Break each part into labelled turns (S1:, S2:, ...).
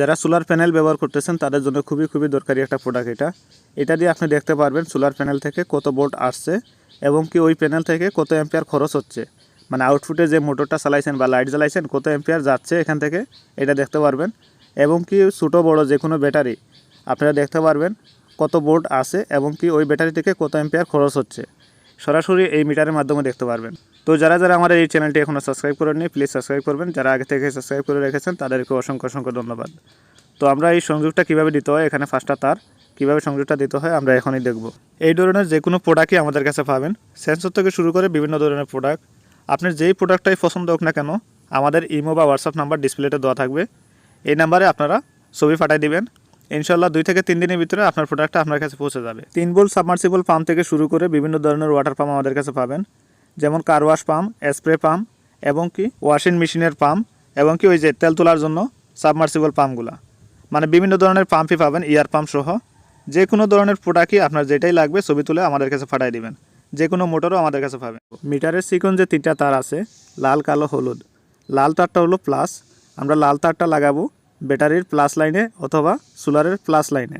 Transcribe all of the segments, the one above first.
S1: যারা solar panel ব্যবহার করতেছেন, তাদের জন্য খুবই খুবই দরকারি একটা প্রোডাক্ট এটা। এটা দিয়ে আপনি দেখতে পারবেন সোলার প্যানেল থেকে কত ভোল্ট আসছে এবং কি ওই প্যানেল থেকে কত অ্যাম্পিয়ার খরচ হচ্ছে। মানে আউটপুটে যে মোটরটা চালাইছেন বা লাইট জ্বালাইছেন, কত অ্যাম্পিয়ার যাচ্ছে এখান থেকে, এটা দেখতে পারবেন। এবং কি ছোটো, বড় যে কোনো ব্যাটারি আপনারা দেখতে পারবেন কত বোর্ড আছে এবং কি ওই ব্যাটারি থেকে কত অ্যাম্পিয়ার খরচ হচ্ছে। সরাসরি এই মিটারের মাধ্যমে দেখতে পারবেন। তো যারা যারা আমার এই চ্যানেলটি এখনও সাবস্ক্রাইব করেননি প্লিজ সাবস্ক্রাইব করবেন। যারা আগে থেকে সাবস্ক্রাইব করে রেখেছেন তাদেরকে অসংখ্য অসংখ্য ধন্যবাদ। তো আমরা এই সংযোগটা কীভাবে দিতে হয়, এখানে ফার্স্টটা তার, কীভাবে সংযোগটা দিতে হয়, আমরা এখনই দেখব। এই ধরনের যে কোনো প্রোডাক্টই আমাদের কাছে পাবেন। সেন্সর থেকে শুরু করে বিভিন্ন ধরনের প্রোডাক্ট আপনার যেই প্রোডাক্টটাই পছন্দ হোক না কেন, আমাদের ইমো বা হোয়াটসঅ্যাপ নাম্বার ডিসপ্লেতে দেওয়া থাকবে। এই নাম্বারে আপনারা ছবি পাঠিয়ে দিবেন। ইনশাল্লাহ দুই থেকে তিন দিনের ভিতরে আপনার প্রোডাক্টটা আপনার কাছে পৌঁছে যাবে। তিন বোল সাবমার্সিবল পাম্প থেকে শুরু করে বিভিন্ন ধরনের ওয়াটার পাম্প আমাদের কাছে পাবেন। যেমন car wash pump spray pump এবং কি ওয়াশিং মেশিনের পাম্প এবং কি ওই যে তেল তোলার জন্য সাবমার্সিবল পাম্পগুলা মানে বিভিন্ন ধরনের পাম্পই পাবেন ইয়ার পাম্প সহ। যে কোনো ধরনের প্রোডাক্টই আপনার যেটাই লাগবে ছবি তুলে আমাদের কাছে পাঠিয়ে দিবেন। যে কোনো মোটরও আমাদের কাছে পাবেন। মিটারের সিকন যে তিনটা তার আছে, লাল, কালো, হলুদ। লাল তারটা হলো প্লাস আমরা লাল তারটা লাগাবো। ব্যাটারির প্লাস লাইনে অথবা সোলারের প্লাস লাইনে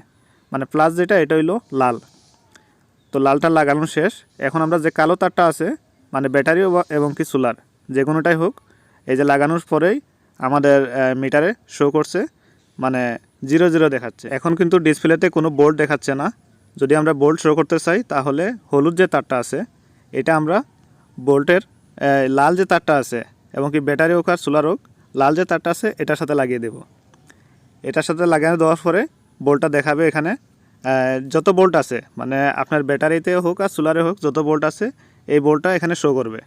S1: মানে প্লাস যেটা, এটা হইল লাল। তো লালটা লাগানো শেষ। এখন আমরা যে কালো তারটা আছে মানে ব্যাটারি এবং কি সোলার যে কোনোটাই হোক, এই যে লাগানোর পরেই আমাদের মিটারে শো করছে। মানে জিরো জিরো দেখাচ্ছে। এখন কিন্তু ডিসপ্লেতে কোনো বোল্ট দেখাচ্ছে না। যদি আমরা বোল্ট শো করতে চাই, তাহলে হলুদ যে তারটা আছে, এটা আমরা বোল্টের লাল যে তারটা আছে, এবং কি ব্যাটারি হোক আর সোলার হোক, লাল যে তারটা আছে, এটার সাথে লাগিয়ে দেবো। এটার সাথে লাগানো দেওয়ার পরে বোল্টটা দেখাবে এখানে। যত বোল্ট আছে মানে আপনার ব্যাটারিতে হোক আর সোলারে হোক যত বোল্ট আছে, এই বোল্টটা এখানে শো করবে।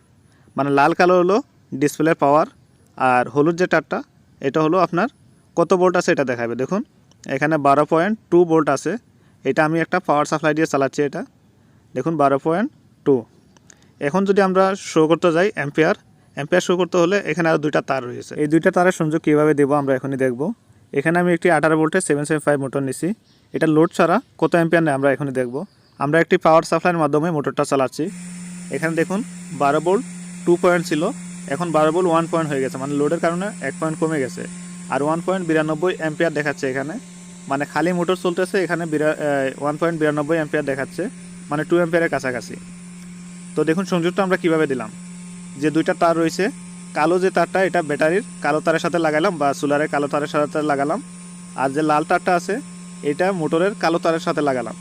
S1: মানে লাল কালো হলো ডিসপ্লের পাওয়ার আর হলুদ যে তারটা, এটা হলো আপনার কত বোল্ট আছে এটা দেখাবে। দেখুন, এখানে বারো পয়েন্ট টু বোল্ট আছে। এটা আমি একটা পাওয়ার সাপ্লাই দিয়ে চালাচ্ছি এটা। দেখুন, বারো পয়েন্ট টু এখন যদি আমরা শো করতে যাই অ্যাম্পিয়ার অ্যাম্পিয়ার শো করতে হলে এখানে আরও দুইটা তার রয়েছে। এই দুইটা তারের সংযোগ কীভাবে দেবো আমরা এখনই দেখব। এখানে আমি একটি আঠারো ভোল্টের সেভেন সেভেন ফাইভ মোটর নিছি। এটা লোড ছাড়া কত অ্যাম্পিয়ার নেয় আমরা এখানে দেখব। আমরা একটি পাওয়ার সাপ্লাইয়ের মাধ্যমে মোটরটা চালাচ্ছি। এখানে দেখুন, বারো ভোল্ট টু পয়েন্ট ছিল। এখন বারো ভোল্ট ওয়ান পয়েন্ট হয়ে গেছে। মানে লোডের কারণে এক পয়েন্ট কমে গেছে। আর ওয়ান পয়েন্ট বিরানব্বই অ্যাম্পিয়ার দেখাচ্ছে এখানে। মানে খালি মোটর চলতেছে, এখানে ওয়ান পয়েন্ট বিরানব্বই অ্যাম্পিয়ার দেখাচ্ছে। মানে টু অ্যাম্পিয়ারের কাছাকাছি। তো দেখুন, সংযোগটা আমরা কীভাবে দিলাম? যে দুইটা তার রয়েছে কালো যে তারটা, এটা ব্যাটারির কালো তারের সাথে লাগালাম বা সোলারের কালো তারের সাথে লাগালাম। আর যে লাল তারটা আছে, এটা মোটরের কালো তারের সাথে লাগালাম।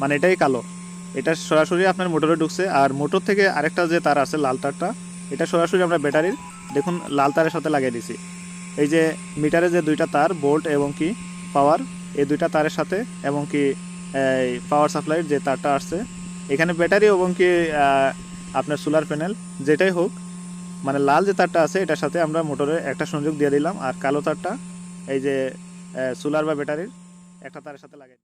S1: মানে এটাই কালো। এটা সরাসরি আপনার মোটরে ঢুকছে। আর মোটর থেকে আরেকটা যে তার আছে, লাল তারটা, এটা সরাসরি আমরা ব্যাটারির, দেখুন, লাল তারের সাথে লাগিয়ে দিছি এই যে মিটারে যে দুইটা তার, বোল্ট এবং কি, পাওয়ার, এই দুইটা তারের সাথে, এবং কি, এই পাওয়ার সাপ্লাইয়ের যে তারটা আসছে, এখানে ব্যাটারি এবং কি আপনার সোলার প্যানেল, যেটাই হোক মানে লাল যে তারটা আছে, এটার সাথে আমরা মোটরে একটা সংযোগ দিয়ে দিলাম। আর কালো তারটা, এই যে সোলার বা ব্যাটারির একটা তারের সাথে লাগাই